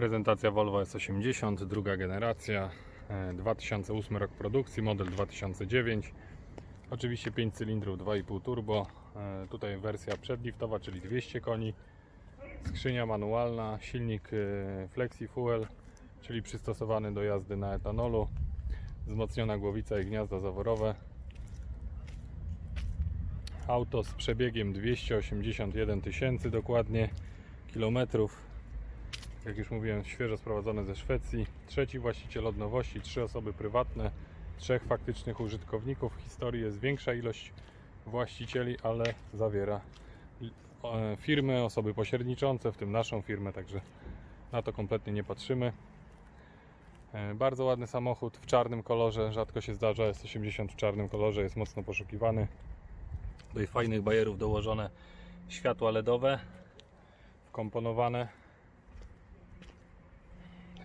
Prezentacja Volvo S80, druga generacja, e, 2008 rok produkcji, model 2009. Oczywiście 5 cylindrów, 2,5 turbo. E, Tutaj wersja przedliftowa, czyli 200 koni. Skrzynia manualna, silnik e, Flexi Fuel, czyli przystosowany do jazdy na etanolu. Wzmocniona głowica i gniazda zaworowe. Auto z przebiegiem 281 tysięcy dokładnie kilometrów. Jak już mówiłem, świeżo sprowadzone ze Szwecji. Trzeci właściciel od nowości, trzy osoby prywatne, trzech faktycznych użytkowników. W historii jest większa ilość właścicieli, ale zawiera e, firmy, osoby pośredniczące, w tym naszą firmę, także na to kompletnie nie patrzymy. E, Bardzo ładny samochód w czarnym kolorze, rzadko się zdarza, S80 w czarnym kolorze, jest mocno poszukiwany. Do fajnych bajerów dołożone światła LEDowe, wkomponowane.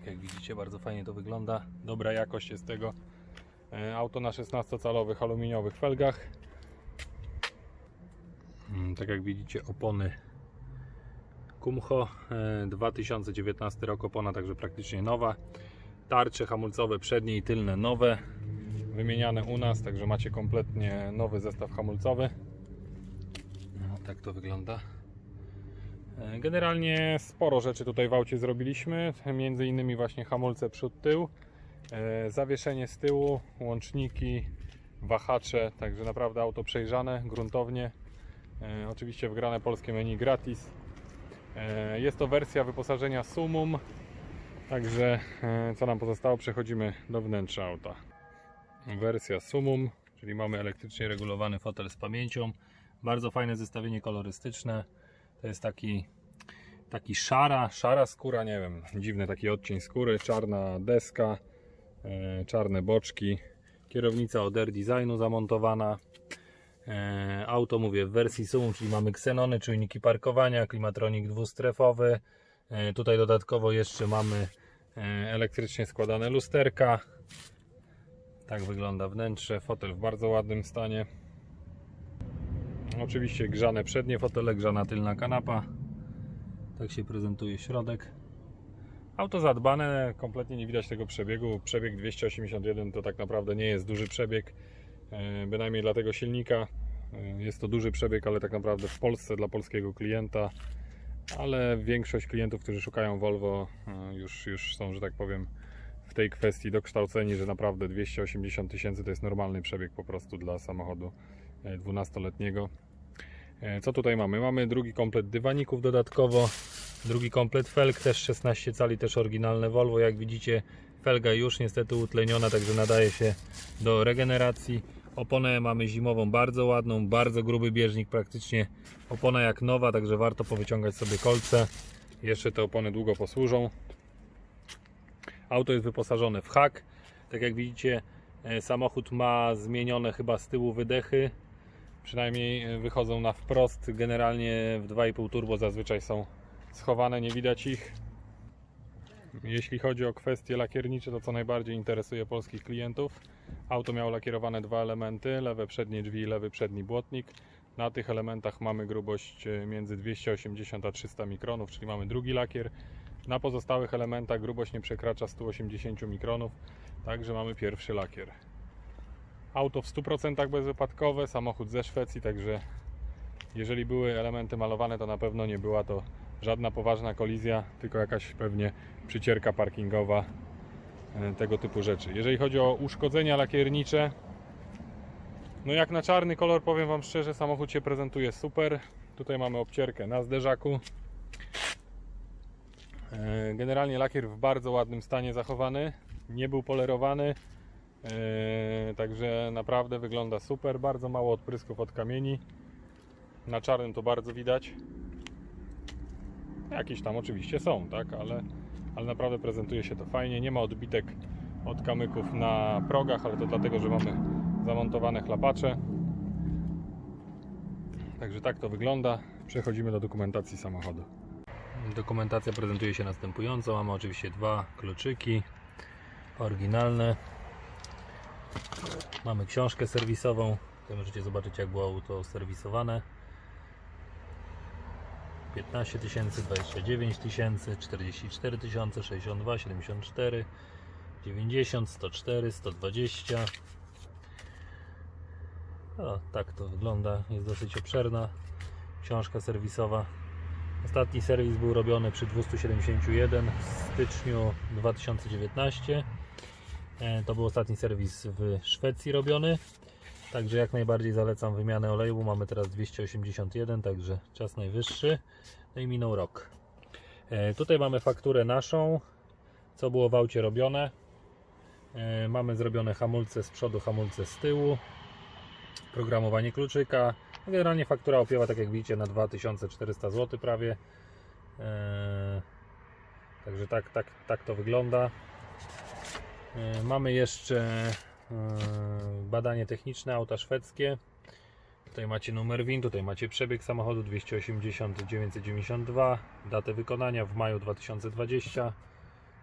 Jak widzicie, bardzo fajnie to wygląda. Dobra jakość jest tego. E, Auto na 16-calowych aluminiowych felgach. Mm, Tak jak widzicie, opony Kumho. e, 2019 rok opona, także praktycznie nowa. Tarcze hamulcowe przednie i tylne nowe. Wymieniane u nas, także macie kompletnie nowy zestaw hamulcowy. No, tak to wygląda. E, Generalnie sporo rzeczy tutaj w aucie zrobiliśmy, między innymi właśnie hamulce przód-tył, e, zawieszenie z tyłu, łączniki, wahacze, także naprawdę auto przejrzane, gruntownie. E, Oczywiście wgrane polskie menu gratis. Jest to wersja wyposażenia Sumum, także co nam pozostało, przechodzimy do wnętrza auta. Wersja Sumum, czyli mamy elektrycznie regulowany fotel z pamięcią. Bardzo fajne zestawienie kolorystyczne. To jest taki, taki szara, szara skóra, nie wiem, dziwny taki odcień skóry, czarna deska, e, czarne boczki, kierownica od Air Designu zamontowana. E, auto mówię w wersji Sumum, czyli mamy ksenony, czujniki parkowania, klimatronik dwustrefowy. E, tutaj dodatkowo jeszcze mamy e, elektrycznie składane lusterka. Tak wygląda wnętrze, fotel w bardzo ładnym stanie. Oczywiście grzane przednie fotele, grzana tylna kanapa. Tak się prezentuje środek. Auto zadbane, kompletnie nie widać tego przebiegu. Przebieg 281 to tak naprawdę nie jest duży przebieg, e, bynajmniej dla tego silnika. E, Jest to duży przebieg, ale tak naprawdę w Polsce dla polskiego klienta. Ale większość klientów, którzy szukają Volvo, e, już, już są, że tak powiem, w tej kwestii dokształceni, że naprawdę 280 tysięcy to jest normalny przebieg po prostu dla samochodu 12-letniego. E, Co tutaj mamy? Mamy drugi komplet dywaników dodatkowo, drugi komplet felg, też 16 cali, też oryginalne Volvo. Jak widzicie, felga już niestety utleniona, także nadaje się do regeneracji. Oponę mamy zimową, bardzo ładną, bardzo gruby bieżnik, praktycznie opona jak nowa, także warto powyciągać sobie kolce. Jeszcze te opony długo posłużą. Auto jest wyposażone w hak. Tak jak widzicie, e, samochód ma zmienione chyba z tyłu wydechy. Przynajmniej e, wychodzą na wprost. Generalnie w 2,5 turbo zazwyczaj są schowane, nie widać ich. Jeśli chodzi o kwestie lakiernicze, to co najbardziej interesuje polskich klientów. Auto miało lakierowane dwa elementy, lewe przednie drzwi i lewy przedni błotnik. Na tych elementach mamy grubość e, między 280 a 300 mikronów, czyli mamy drugi lakier. Na pozostałych elementach grubość nie przekracza 180 mikronów, także mamy pierwszy lakier. Auto w 100% bezwypadkowe, samochód ze Szwecji, także jeżeli były elementy malowane, to na pewno nie była to żadna poważna kolizja, tylko jakaś pewnie przycierka parkingowa, e, tego typu rzeczy. Jeżeli chodzi o uszkodzenia lakiernicze, no jak na czarny kolor, powiem Wam szczerze, samochód się prezentuje super. Tutaj mamy obcierkę na zderzaku. E, Generalnie lakier w bardzo ładnym stanie zachowany, nie był polerowany, e, także naprawdę wygląda super. Bardzo mało odprysków od kamieni. Na czarnym to bardzo widać. Jakieś tam oczywiście są, tak, ale, ale naprawdę prezentuje się to fajnie. Nie ma odbitek od kamyków na progach, ale to dlatego, że mamy zamontowane chlapacze. Także tak to wygląda. Przechodzimy do dokumentacji samochodu. Dokumentacja prezentuje się następująco. Mamy oczywiście dwa kluczyki oryginalne. Mamy książkę serwisową. Tutaj możecie zobaczyć jak było auto serwisowane. 15 tysięcy, 29 tysięcy, 44 tysiące, 62, 74, 90, 104, 120. O, tak to wygląda. Jest dosyć obszerna książka serwisowa. Ostatni serwis był robiony przy 271 w styczniu 2019. E, To był ostatni serwis w Szwecji robiony. Także jak najbardziej zalecam wymianę oleju. Mamy teraz 281, także czas najwyższy. No i minął rok. E, Tutaj mamy fakturę naszą, co było w aucie robione. E, Mamy zrobione hamulce z przodu, hamulce z tyłu. Programowanie kluczyka. Generalnie faktura opiewa, tak jak widzicie, na 2400 zł prawie. Także tak, tak, tak to wygląda. E, Mamy jeszcze e, badanie techniczne auta szwedzkie. Tutaj macie numer WIN, tutaj macie przebieg samochodu 280 992, datę wykonania w maju 2020.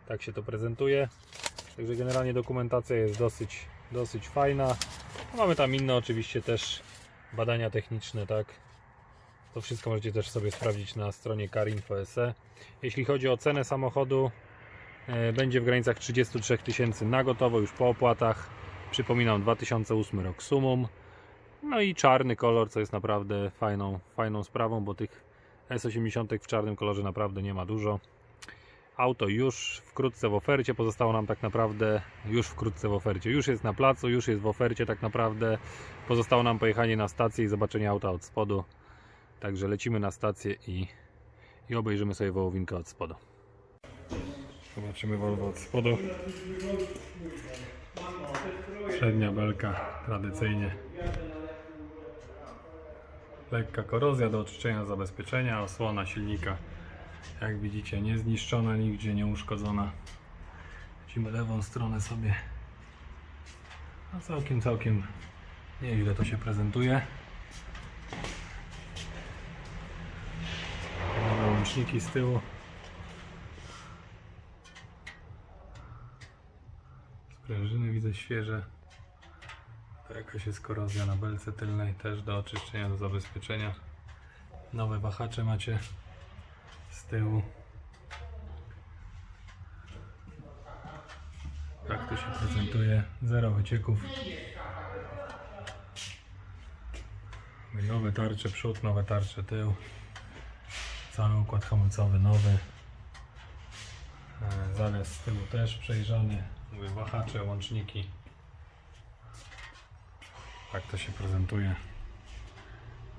Tak się to prezentuje. Także generalnie dokumentacja jest dosyć, dosyć fajna. Mamy tam inne oczywiście też badania techniczne, tak. To wszystko możecie też sobie sprawdzić na stronie carinfo.se. Jeśli chodzi o cenę samochodu, będzie w granicach 33 tysięcy na gotowo już po opłatach. Przypominam 2008 rok sumum. No i czarny kolor, co jest naprawdę fajną, fajną sprawą, bo tych S80 w czarnym kolorze naprawdę nie ma dużo. Auto już wkrótce w ofercie, pozostało nam tak naprawdę już wkrótce w ofercie. Już jest na placu, już jest w ofercie tak naprawdę. Pozostało nam pojechanie na stację i zobaczenie auta od spodu. Także lecimy na stację i, i obejrzymy sobie wołowinkę od spodu. Zobaczymy Volvo od spodu. Przednia belka tradycyjnie. Lekka korozja do oczyszczenia zabezpieczenia, osłona silnika jak widzicie nie zniszczona nigdzie, nie uszkodzona. Lecimy lewą stronę sobie. A całkiem, całkiem nieźle to się prezentuje. Nowe łączniki z tyłu. Sprężyny widzę świeże. To jakaś jest korozja na belce tylnej, też do oczyszczenia, do zabezpieczenia. Nowe wahacze macie z tyłu. Tak to się prezentuje. Zero wycieków. Nowe tarcze przód, nowe tarcze tył. Cały układ hamulcowy nowy. E, Zawias z tyłu też przejrzany. Mówię, wahacze, łączniki. Tak to się prezentuje.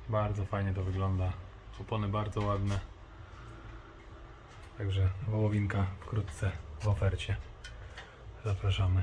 Bardzo fajnie to wygląda. Opony bardzo ładne. Także wołowinka wkrótce w ofercie. Zapraszamy.